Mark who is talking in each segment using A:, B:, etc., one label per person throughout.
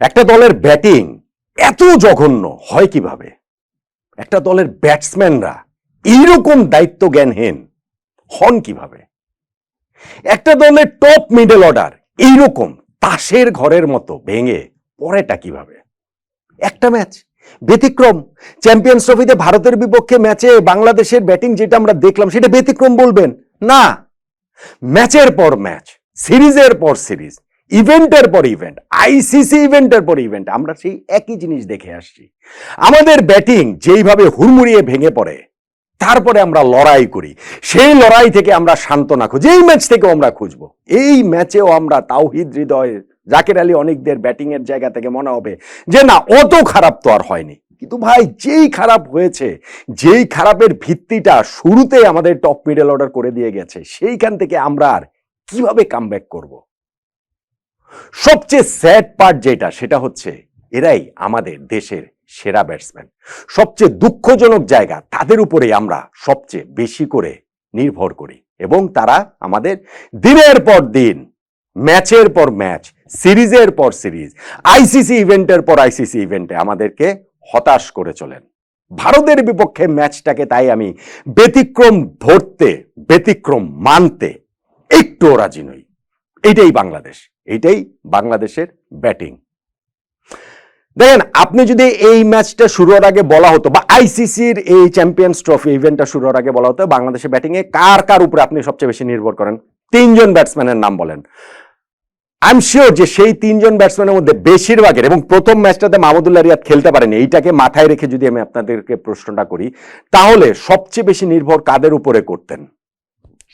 A: একটা দলের ব্যাটিং এত জঘন্য হয় কীভাবে? একটা দলের ব্যাটসম্যানরা এইরকম দায়িত্ব জ্ঞানহীন হন কীভাবে? একটা দলের টপ মিডল অর্ডার এইরকম তাসের ঘরের মতো ভেঙে পড়েটা কীভাবে? একটা ম্যাচ ব্যতিক্রম। চ্যাম্পিয়ন্স ট্রফিতে ভারতের বিপক্ষে ম্যাচে বাংলাদেশের ব্যাটিং যেটা আমরা দেখলাম, সেটা ব্যতিক্রম বলবেন? না। ম্যাচের পর ম্যাচ, সিরিজের পর সিরিজ ইভেন্টের পর ইভেন্ট আইসিসি ইভেন্টের পর ইভেন্ট, আমরা সেই একই জিনিস দেখে আসছি। আমাদের ব্যাটিং যেইভাবে হুড়মুড়িয়ে ভেঙে পড়ে, তারপরে আমরা লড়াই করি। সেই লড়াই থেকে আমরা সান্ত্বনা খুঁজি, এই ম্যাচ থেকেও আমরা খুঁজবো। এই ম্যাচেও আমরা তাওহিদ হৃদয়, জাকের আলী অনেকদের ব্যাটিংয়ের জায়গা থেকে মনে হবে যে, না, অত খারাপ তো আর হয়নি। কিন্তু ভাই, যেই খারাপ হয়েছে, যেই খারাপের ভিত্তিটা শুরুতে আমাদের টপ মিডল অর্ডার করে দিয়ে গেছে, সেইখান থেকে আমরা আর কীভাবে কামব্যাক করব? সবচেয়ে স্যাড পার্ট যেটা, সেটা হচ্ছে এরাই আমাদের দেশের সেরা ব্যাটসম্যান সবচেয়ে দুঃখজনক জায়গা, তাদের উপরে আমরা সবচেয়ে বেশি করে নির্ভর করি এবং তারা আমাদের দিনের পর দিন ম্যাচের পর ম্যাচ সিরিজের পর সিরিজ আইসিসি ইভেন্টের পর আইসিসি ইভেন্টে আমাদেরকে হতাশ করে চলেন। ভারতের বিপক্ষে ম্যাচটাকে তাই আমি ব্যতিক্রম ধরতে, ব্যতিক্রম মানতে একটু রাজি নই। এইটাই বাংলাদেশ এইটাই বাংলাদেশের ব্যাটিং। দেখেন, আপনি যদি এই ম্যাচটা শুরুর আগে বলা হতো বা আইসিসির এই চ্যাম্পিয়ন্স ট্রফি ইভেন্টটা শুরুর আগে বলা হতো, বাংলাদেশের ব্যাটিং এ কার কার উপরে আপনি সবচেয়ে বেশি নির্ভর করেন? তিনজন ব্যাটসম্যানের নাম বলেন। আই এম শিওর যে সেই তিনজন ব্যাটসম্যানের মধ্যে বেশিরভাগের, এবং প্রথম ম্যাচটাতে মাহমুদুল্লাহ রিয়াদ খেলতে পারেনি, এইটাকে মাথায় রেখে যদি আমি আপনাদেরকে প্রশ্নটা করি, তাহলে সবচেয়ে বেশি নির্ভর কাদের উপরে করতেন?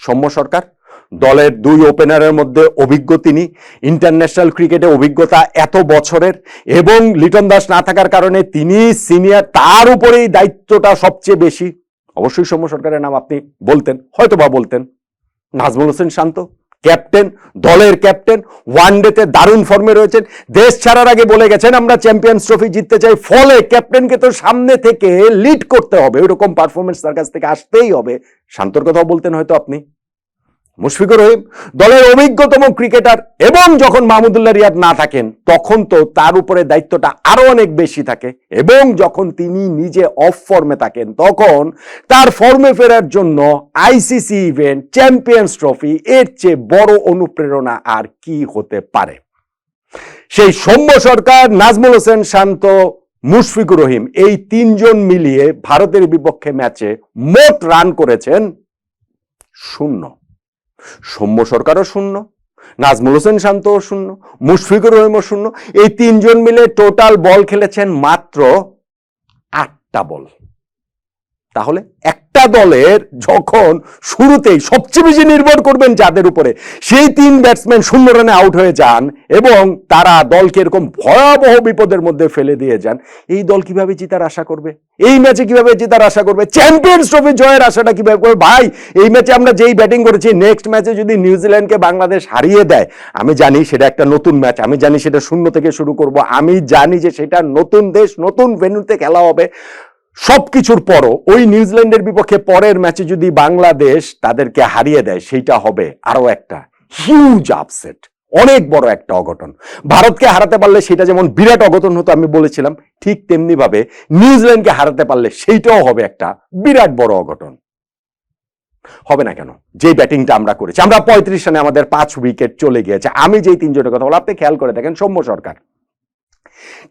A: সৌম্য সরকার? দলের দুই ওপেনারের মধ্যে অভিজ্ঞ তিনি। ইন্টারন্যাশনাল ক্রিকেটে অভিজ্ঞতা এত বছরের এবং লিটন দাস না থাকার কারণে তিনি সিনিয়র তার উপরেই দায়িত্বটা সবচেয়ে বেশি। অবশ্যই সৌম্য সরকারের নাম আপনি বলতেন হয়তো বা বলতেন। নাজমুল হোসেন শান্ত ক্যাপ্টেন দলের ক্যাপ্টেন ওয়ান ডেতে দারুণ ফর্মে রয়েছেন। দেশ ছাড়ার আগে বলে গেছেন, আমরা চ্যাম্পিয়ন্স ট্রফি জিততে চাই, ফলে ক্যাপ্টেনকে তো সামনে থেকে লিড করতে হবে। ওইরকম পারফরমেন্স তার কাছ থেকে আসতেই হবে। শান্তর কথাও বলতেন হয়তো আপনি। মুশফিকুর রহিম দলের অভিজ্ঞতম ক্রিকেটার এবং যখন মাহমুদুল্লাহ রিয়াদ না থাকেন, তখন তো তার উপরে দায়িত্বটা আরও অনেক বেশি থাকে এবং যখন তিনি নিজে অফ ফর্মে থাকেন, তখন তার ফর্মে ফেরার জন্য আইসিসি ইভেন্ট চ্যাম্পিয়ন্স ট্রফি এর চেয়ে বড় অনুপ্রেরণা আর কি হতে পারে? সেই সৌম্য সরকার, নাজমুল হোসেন শান্ত, মুশফিকুর রহিম এই তিনজন মিলিয়ে ভারতের বিপক্ষে ম্যাচে মোট রান করেছেন শূন্য। সৌম্য সরকারও শূন্য, নাজমুল হোসেন শান্তও শূন্য, মুশফিকুর রহিমও শূন্য। এই তিনজন মিলে টোটাল বল খেলেছেন মাত্র আটটা বল। তাহলে একটা দলের যখন শুরুতেই সবচেয়ে বেশি নির্ভর করবেন যাদের উপরে, সেই তিন ব্যাটসম্যান শূন্য রানে আউট হয়ে যান এবং তারা দলকে এরকম ভয়াবহ বিপদের মধ্যে ফেলে দিয়ে যান, এই দল কীভাবে জেতার আশা করবে? এই ম্যাচে কীভাবে জেতার আশা করবে? চ্যাম্পিয়ন্স ট্রফি জয়ের আশাটা কীভাবে করবে? ভাই, এই ম্যাচে আমরা যেই ব্যাটিং করেছি নেক্সট ম্যাচে যদি নিউজিল্যান্ডকে বাংলাদেশ হারিয়ে দেয়, আমি জানি সেটা একটা নতুন ম্যাচ আমি জানি সেটা শূন্য থেকে শুরু করব, আমি জানি যে সেটা নতুন দেশ, নতুন ভেন্যুতে খেলা হবে। সবকিছুর পরও ওই নিউজিল্যান্ডের বিপক্ষে পরের ম্যাচে যদি বাংলাদেশ তাদেরকে হারিয়ে দেয়, সেইটা হবে আরও একটা হিউজ আপসেট অনেক বড় একটা অঘটন। ভারতকে হারাতে পারলে সেটা যেমন বিরাট অঘটন হতো আমি বলেছিলাম, ঠিক তেমনি ভাবে নিউজিল্যান্ডকে হারাতে পারলে সেইটাও হবে একটা বিরাট বড় অঘটন। হবে না কেন? যে ব্যাটিংটা আমরা করেছি, আমরা পঁয়ত্রিশ রানে আমাদের পাঁচ উইকেট চলে গিয়েছে। আমি যেই তিনজনের কথা বললাম, আপনি খেয়াল করে দেখেন সৌম্য সরকার।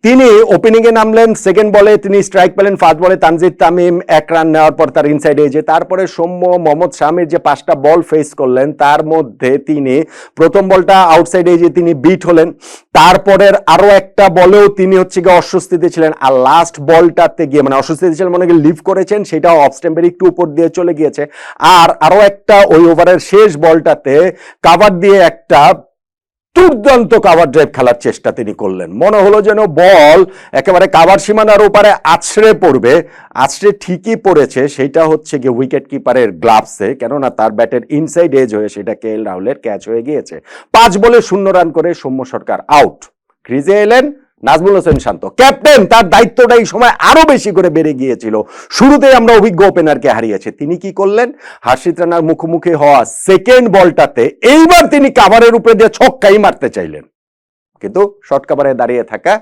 A: তিনি ওপেনিংয়ে নামলেন সেকেন্ড বলে তিনি স্ট্রাইক পেলেন ফার্স্ট বলে তানজিদ তামিম এক রান নেওয়ার পর তার ইনসাইড এজে তারপরে সৌম্য মোহাম্মদ শামির যে পাঁচটা বল ফেস করলেন, তার মধ্যে তিনি প্রথম বলটা আউটসাইড এজে তিনি বিট হলেন। তারপরের আরও একটা বলেও তিনি হচ্ছে গিয়ে অস্বস্তিতে ছিলেন আর লাস্ট বলটাতে গিয়ে মানে অস্বস্তিতে ছিলেন মনে লিভ করেছেন, সেটাও অফ স্টেম্পের একটু উপর দিয়ে চলে গিয়েছে। আর আরও একটা ওই ওভারের শেষ বলটাতে কাভার দিয়ে একটা দুর্দান্ত কাভার ড্রাইভ খেলার চেষ্টা তিনি করলেন। মনে হলো যেন বল একেবারে কাভার সীমানার ওপারে আছড়ে পড়বে। আছড়ে ঠিকই পড়েছে, সেটা হচ্ছে গিয়ে উইকেট কিপারের গ্লাভসে কেননা তার ব্যাটের ইনসাইড এজ হয়ে সেটা কে এল রাহুলের ক্যাচ হয়ে গিয়েছে। পাঁচ বলে শূন্য রান করে সৌম্য সরকার আউট ক্রিজে এলেন নাজমুল হোসেন শান্ত। ক্যাপ্টেন, তার দায়িত্বটা এই সময় আরও বেশি করে বেড়ে গিয়েছিল। শুরুতেই আমরা অভিজ্ঞ ওপেনারকে হারিয়েছে। তিনি কি করলেন? হার্ষিত রানার মুখোমুখি হওয়া সেকেন্ড বলটাতে এইবার তিনি কাভারের উপরে দিয়ে ছক্কাই মারতে চাইলেন। কিন্তু শর্ট কাভারে দাঁড়িয়ে থাকা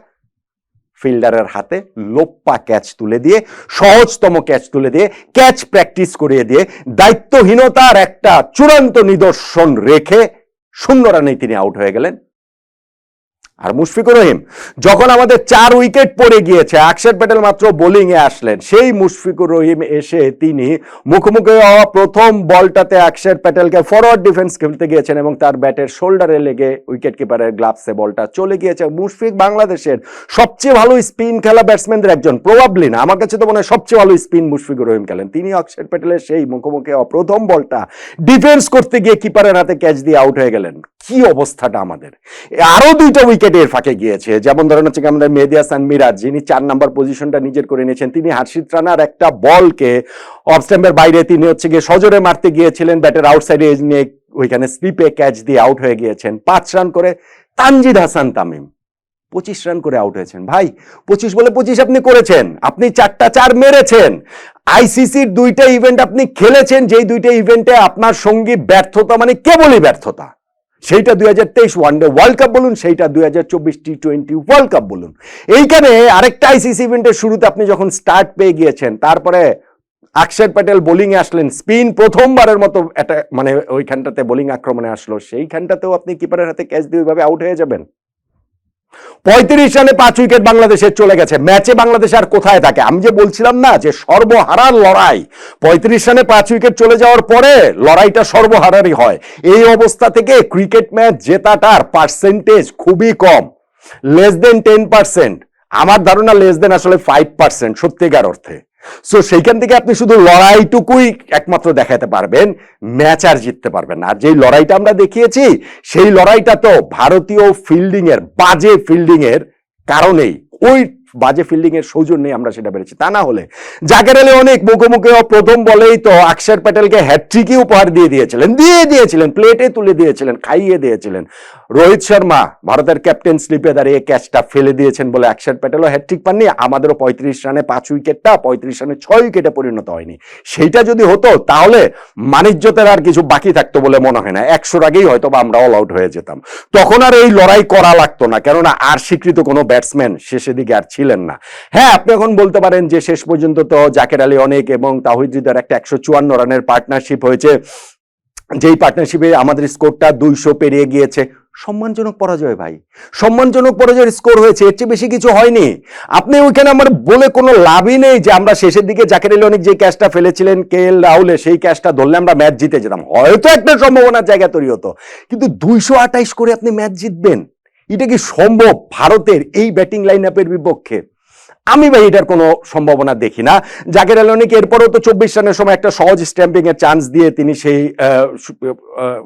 A: ফিল্ডারের হাতে লোপ্পা ক্যাচ তুলে দিয়ে, সহজতম ক্যাচ তুলে দিয়ে ক্যাচ প্র্যাকটিস করিয়ে দিয়ে দায়িত্বহীনতার একটা চূড়ান্ত নিদর্শন রেখে শূন্য রানে তিনি আউট হয়ে গেলেন। আর মুশফিকুর রহিম, যখন আমাদের চার উইকেট পড়ে গিয়েছে অক্ষর প্যাটেল মাত্র বোলিং এ আসলেন। সেই মুশফিকুর রহিম এসে তিনি মুখোমুখি হওয়া প্রথম বলটাতে অক্ষর প্যাটেলকে ফরওয়ার্ড ডিফেন্স খেলতে গিয়েছেন এবং তার ব্যাটের শোল্ডারে লেগে উইকেট কিপারের গ্লাভসে বলটা চলে গিয়েছে। মুশফিক বাংলাদেশের সবচেয়ে ভালো স্পিন খেলা ব্যাটসম্যানদের একজন প্রবাবলি না, আমার কাছে তো মনে হয় সবচেয়ে ভালো স্পিন মুশফিকুর রহিম খেলেন। তিনি অক্ষর প্যাটেলের সেই মুখোমুখি হওয়া প্রথম বলটা ডিফেন্স করতে গিয়ে কিপারের হাতে ক্যাচ দিয়ে আউট হয়ে গেলেন। কি অবস্থাটা আমাদের? আরও দুইটা উইকেট এর ফাঁকে গিয়েছে। যেমন ধরেন হচ্ছে আমাদের মেহেদি হাসান মিরাজ, যিনি চার নাম্বার পজিশনটা নিজের করে নিয়েছেন, তিনি হার্ষিত রানার একটা বলকে অফ স্ট্যাম্পের বাইরে তিনি হচ্ছে গিয়ে সজোরে মারতে গিয়েছিলেন, ব্যাটের আউটসাইডে নিয়ে ওইখানে স্লিপে ক্যাচ দিয়ে আউট হয়ে গিয়েছেন। পাঁচ রান করে তানজিদ হাসান তামিম। পঁচিশ রান করে আউট হয়েছেন। ভাই, পঁচিশ বলে পঁচিশ আপনি করেছেন। আপনি চারটা চার মেরেছেন। আইসিসির দুইটা ইভেন্ট আপনি খেলেছেন, যেই দুইটা ইভেন্টে আপনার সঙ্গী ব্যর্থতা মানে কেবলই ব্যর্থতা। সেইটা দুই হাজার তেইশ ওয়ানডে ওয়ার্ল্ড কাপ বলুন, সেইটা দুই হাজার চব্বিশ টি টোয়েন্টি ওয়ার্ল্ড কাপ বলুন। এইখানে আরেকটা আইসিসি ইভেন্টের শুরুতে আপনি যখন স্টার্ট পেয়ে গিয়েছেন, তারপরে আকশের প্যাটেল বোলিংয়ে আসলেন, স্পিন প্রথমবারের মতো একটা মানে ওইখানটাতে বোলিং আক্রমণে আসলো, সেইখানটাতেও আপনি কিপারের হাতে ক্যাচ দিয়ে ওইভাবে আউট হয়ে যাবেন? পঁয়ত্রিশ রানে পাঁচ উইকেট বাংলাদেশের চলে গেছে। ম্যাচে বাংলাদেশ আর কোথায় থাকে? আমি যে বলছিলাম না যে সর্বহারার লড়াই। পঁয়ত্রিশ রানে পাঁচ উইকেট চলে যাওয়ার পরে লড়াইটা সর্বহারারই হয়। এই অবস্থা থেকে ক্রিকেট ম্যাচ জেতাটার পার্সেন্টেজ খুবই কম। লেস দেন টেন পার্সেন্ট আমার ধারণা লেস দেন আসলে ফাইভ পার্সেন্ট সত্যিকার অর্থে। সো সেইখান থেকে আপনি শুধু লড়াইটুকুই একমাত্র দেখাতে পারবেন, ম্যাচ আর জিততে পারবেন না। আর যেই লড়াইটা আমরা দেখিয়েছি, সেই লড়াইটা তো ভারতীয় ফিল্ডিং এর বাজে ফিল্ডিং এর কারণেই, ওই বাজে ফিল্ডিং এর সৌজন্যে আমরা সেটা পেরেছি। তা না হলে জাকের আলী অনেক মুখোমুখি প্রথম বলেই তো অক্ষর প্যাটেলকে হ্যাট্রিকই উপহার দিয়ে দিয়েছিলেন দিয়ে দিয়েছিলেন প্লেটে তুলে দিয়েছিলেন, খাইয়ে দিয়েছিলেন। রোহিত শর্মা ভারতের ক্যাপ্টেন স্লিপে দাঁড়িয়ে ক্যাচটা ফেলে দিয়েছেন বলে অক্ষর প্যাটেলও হ্যাট্রিক পাননি। আমাদেরও পঁয়ত্রিশ রানে পাঁচ উইকেটটা, পঁয়ত্রিশ রানে ছয় উইকেটে পরিণত হয়নি। সেইটা যদি হতো, তাহলে মানিজ্যতের আর কিছু বাকি থাকতো বলে মনে হয় না। একশোর আগেই হয়তো বা আমরা অল আউট হয়ে যেতাম। তখন আর এই লড়াই করা লাগতো না, কেননা আর স্বীকৃত কোনো ব্যাটসম্যান শেষের দিকে আর ছিলেন না। হ্যাঁ আপনি এখন বলতে পারেন যে শেষ পর্যন্ত তো জাকের আলী অনেক এবং তাহিদ হৃদয়ের একটা একশো চুয়ান্ন রানের পার্টনারশিপ হয়েছে। যেই পার্টনারশিপে আমাদের স্কোরটা দুইশো পেরিয়ে গিয়েছে, সম্মানজনক পরাজয় ভাই। সম্মানজনক পরাজয়ের স্কোর হয়েছে, এর চেয়ে বেশি কিছু হয়নি। আপনি ওইখানে আমার বলে কোনো লাভই নেই যে আমরা শেষের দিকে জাকের আলী অনেক যে ক্যাচটা ফেলেছিলেন, কে এল রাহুলে সেই ক্যাচটা ধরলে আমরা ম্যাচ জিতে যেতাম। হয়তো একটা সম্ভাবনার জায়গা তৈরি হতো। কিন্তু দুইশো আঠাইশ করে আপনি ম্যাচ জিতবেন। এটা কি সম্ভব? ভারতের এই ব্যাটিং লাইন আপের বিপক্ষে। আমি ভাই এটার কোনো সম্ভাবনা দেখি না। জাকের আলনিক এরপরেও তো চব্বিশ রানের সময় একটা সহজ স্ট্যাম্পিং এর চান্স দিয়ে তিনি সেই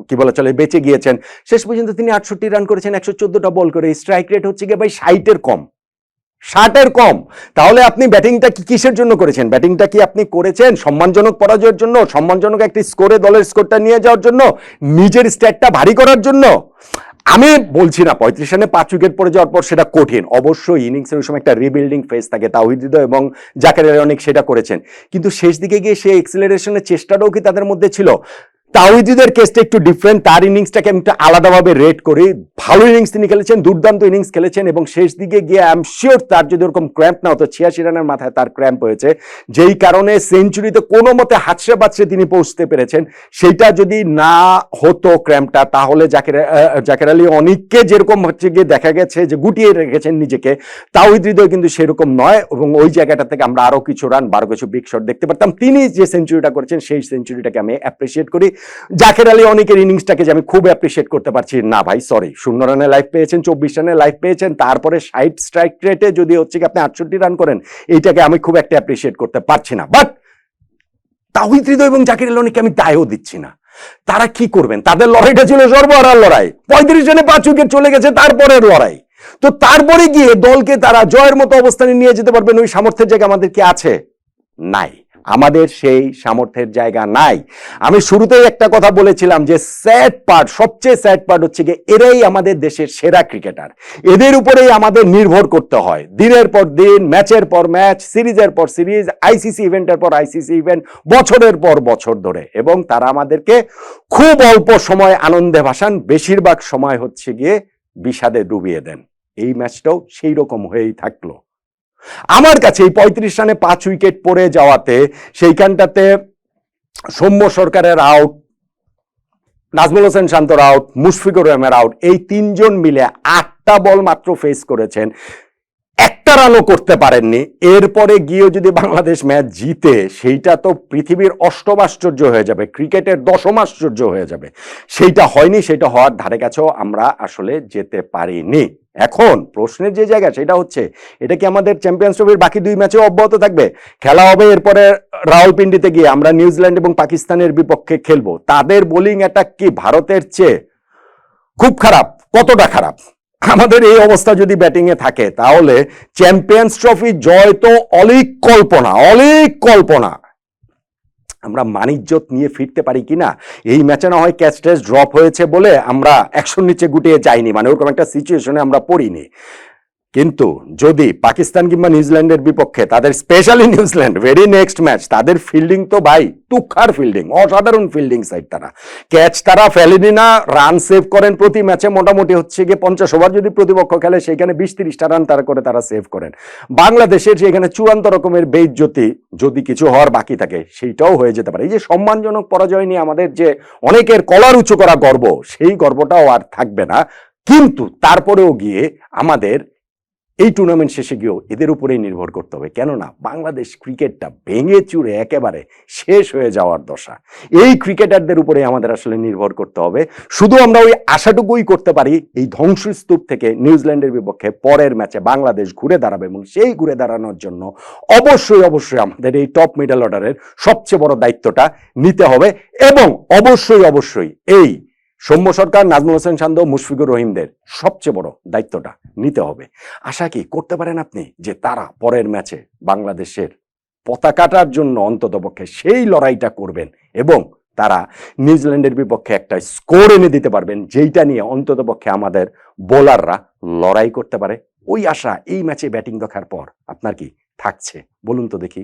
A: কি বলা চলে, বেঁচে গিয়েছেন। শেষ পর্যন্ত তিনি আটষট্টি রান করেছেন, একশো চোদ্দটা বল করে। স্ট্রাইক রেট হচ্ছে গিয়ে ভাই ষাটের কম। ষাটের কম। তাহলে আপনি ব্যাটিংটা কি কিসের জন্য করেছেন? ব্যাটিংটা কি আপনি করেছেন সম্মানজনক পরাজয়ের জন্য? সম্মানজনক একটি স্কোরে দলের স্কোরটা নিয়ে যাওয়ার জন্য? নিজের স্ট্যাটটা ভারী করার জন্য? আমি বলছি না, পঁয়ত্রিশ রানে পাঁচ উইকেট পড়ে যাওয়ার পর সেটা কঠিন। অবশ্যই ইনিংসের ওই সময় একটা রিবিল্ডিং ফেজ থাকে তাহিদ এবং জাকের অনেক সেটা করেছেন। কিন্তু শেষ দিকে গিয়ে সেই এক্সেলারেশনের চেষ্টাটাও কি তাদের মধ্যে ছিল? তাওহিদের কেসটা একটু ডিফারেন্ট তার ইনিংসটাকে আমি একটু আলাদাভাবে রেট করি। ভালো ইনিংস তিনি খেলেছেন, দুর্দান্ত ইনিংস খেলেছেন এবং শেষ দিকে গিয়ে আই এম শিওর তার যদি ওরকম ক্র্যাম্প না হতো, ছিয়াশি রানের মাথায় তার ক্র্যাম্প হয়েছে। যেই কারণে সেঞ্চুরিতে কোনো মতে হাতসে বাঁচড়ে তিনি পৌঁছতে পেরেছেন। সেইটা যদি না হতো ক্র্যাম্পটা তাহলে জাকের জাকের আলী অনেককে যেরকম হচ্ছে গিয়ে দেখা গেছে যে গুটিয়ে রেখেছেন নিজেকে তাওহিদ কিন্তু সেরকম নয় এবং ওই জায়গাটা থেকে আমরা আরও কিছু রান, বারো কিছু বিগ শট দেখতে পারতাম। তিনি যে সেঞ্চুরিটা করেছেন, সেই সেঞ্চুরিটাকে আমি অ্যাপ্রিসিয়েট করি। জাকের আলী অনেকের ইনিংসটাকে যে আমি খুব অ্যাপ্রিসিয়েট করতে পারছি। না ভাই সরি শূন্য রানে লাইফ পেয়েছেন, চব্বিশ রানে লাইফ পেয়েছেন, তারপরে ষাট স্ট্রাইক রেটে যদি হচ্ছে কি আপনি আটষট্টি রান করেন, এইটাকে আমি খুব একটা অ্যাপ্রিসিয়েট করতে পারছি না। বাট তাহিদ হৃদয় এবং জাকির আলী অনেককে আমি দায়ও দিচ্ছি না। তারা কি করবেন? তাদের লড়াইটা ছিল সর্বহারার লড়াই। পঁয়ত্রিশ রানে পাঁচ উইকেট চলে গেছে তারপরের লড়াই। তো তারপরে গিয়ে দলকে তারা জয়ের মতো অবস্থানে নিয়ে যেতে পারবেন, ওই সামর্থ্যের জায়গা আমাদের কি আছে? নাই। আমাদের সেই সামর্থ্যের জায়গা নাই। আমি শুরুতেই একটা কথা বলেছিলাম যে স্যাড পার্ট সবচেয়ে স্যাড পার্ট হচ্ছে গিয়ে এরাই আমাদের দেশের সেরা ক্রিকেটার এদের উপরেই আমাদের নির্ভর করতে হয়। দিনের পর দিন ম্যাচের পর ম্যাচ সিরিজের পর সিরিজ আইসিসি ইভেন্টের পর আইসিসি ইভেন্ট বছরের পর বছর ধরে। এবং তারা আমাদেরকে খুব অল্প সময় আনন্দে ভাসান, বেশিরভাগ সময় হচ্ছে গিয়ে বিষাদে ডুবিয়ে দেন। এই ম্যাচটাও সেই রকম হয়েই থাকল। আমার কাছে এই পঁয়ত্রিশ রানে পাঁচ উইকেট পড়ে যাওয়াতে সেইখানটাতে সৌম্য সরকারের আউট নাজমুল হোসেন শান্তর আউট মুশফিকুর রহমের আউট এই তিনজন মিলে আটটা বল মাত্র ফেস করেছেন। একটা রানও করতে পারেননি। এরপরে গিয়েও যদি বাংলাদেশ ম্যাচ জিতে, সেইটা তো পৃথিবীর অষ্টম আশ্চর্য হয়ে যাবে, ক্রিকেটের দশম আশ্চর্য হয়ে যাবে। সেইটা হয়নি সেটা হওয়ার ধারে কাছেও আমরা আসলে যেতে পারিনি। এখন প্রশ্নের যে জায়গা সেটা হচ্ছে, এটা কি আমাদের চ্যাম্পিয়ন্স ট্রফির বাকি দুই ম্যাচেও অব্যাহত থাকবে? খেলা হবে এরপরে রাওয়ালপিন্ডিতে গিয়ে আমরা নিউজিল্যান্ড এবং পাকিস্তানের বিপক্ষে খেলব। তাদের বোলিং অ্যাটাক কি ভারতের চেয়ে খুব খারাপ? কতটা খারাপ? আমাদের এই অবস্থা যদি ব্যাটিং এ থাকে, তাহলে চ্যাম্পিয়ন্স ট্রফি জয় তো অলিক কল্পনা অলিক কল্পনা। আমরা মানিজ্যত নিয়ে ফিরতে পারি কিনা? এই ম্যাচে না হয় ক্যাচ ড্রপ হয়েছে বলে আমরা একশোর নিচে গুটিয়ে যাইনি মানে ওরকম একটা সিচুয়েশনে আমরা পড়িনি। কিন্তু যদি পাকিস্তান কিংবা নিউজিল্যান্ডের বিপক্ষে তাদের specially New Zealand very next match তাদের ফিল্ডিং তো ভাই, তুখার ফিল্ডিং অসাধারণ ফিল্ডিং সাইড তারা। ক্যাচ তারা ফেলেনি না রান সেভ করেন প্রতি ম্যাচে মোটামুটি হচ্ছে গিয়ে পঞ্চাশ ওভার যদি প্রতিপক্ষ খেলে, সেখানে বিশ তিরিশটা রান তারা করে তারা সেভ করেন। বাংলাদেশের সেখানে চূড়ান্ত রকমের বেইজ্জতি যদি কিছু হওয়ার বাকি থাকে, সেইটাও হয়ে যেতে পারে। এই যে সম্মানজনক পরাজয় নিয়ে আমাদের যে অনেকের কলার উঁচু করা গর্ব, সেই গর্বটাও আর থাকবে না। কিন্তু তারপরেও গিয়ে আমাদের এই টুর্নামেন্ট শেষে গিয়েও এদের উপরেই নির্ভর করতে হবে। কেননা বাংলাদেশ ক্রিকেটটা ভেঙে চুরে একেবারে শেষ হয়ে যাওয়ার দশা। এই ক্রিকেটারদের উপরে আমাদের আসলে নির্ভর করতে হবে। শুধু আমরা ওই আশাটুকুই করতে পারি, এই ধ্বংসস্তূপ থেকে নিউজিল্যান্ডের বিপক্ষে পরের ম্যাচে বাংলাদেশ ঘুরে দাঁড়াবে এবং সেই ঘুরে দাঁড়ানোর জন্য অবশ্যই অবশ্যই আমাদের এই টপ মিডল অর্ডারের সবচেয়ে বড় দায়িত্বটা নিতে হবে এবং অবশ্যই অবশ্যই এই সৌম্য সরকার, নাজমুল হোসেন শান্ত মুশফিকুর রহিমদের সবচেয়ে বড় দায়িত্বটা নিতে হবে। আশা কি করতে পারেন আপনি যে তারা পরের ম্যাচে বাংলাদেশের পতাকাটার জন্য অন্ততপক্ষে সেই লড়াইটা করবেন এবং তারা নিউজিল্যান্ডের বিপক্ষে একটা স্কোর এনে দিতে পারবেন, যেইটা নিয়ে অন্ততপক্ষে আমাদের বোলাররা লড়াই করতে পারে। ওই আশা এই ম্যাচে ব্যাটিং দেখার পর আপনার কি থাকছে? বলুন তো দেখি।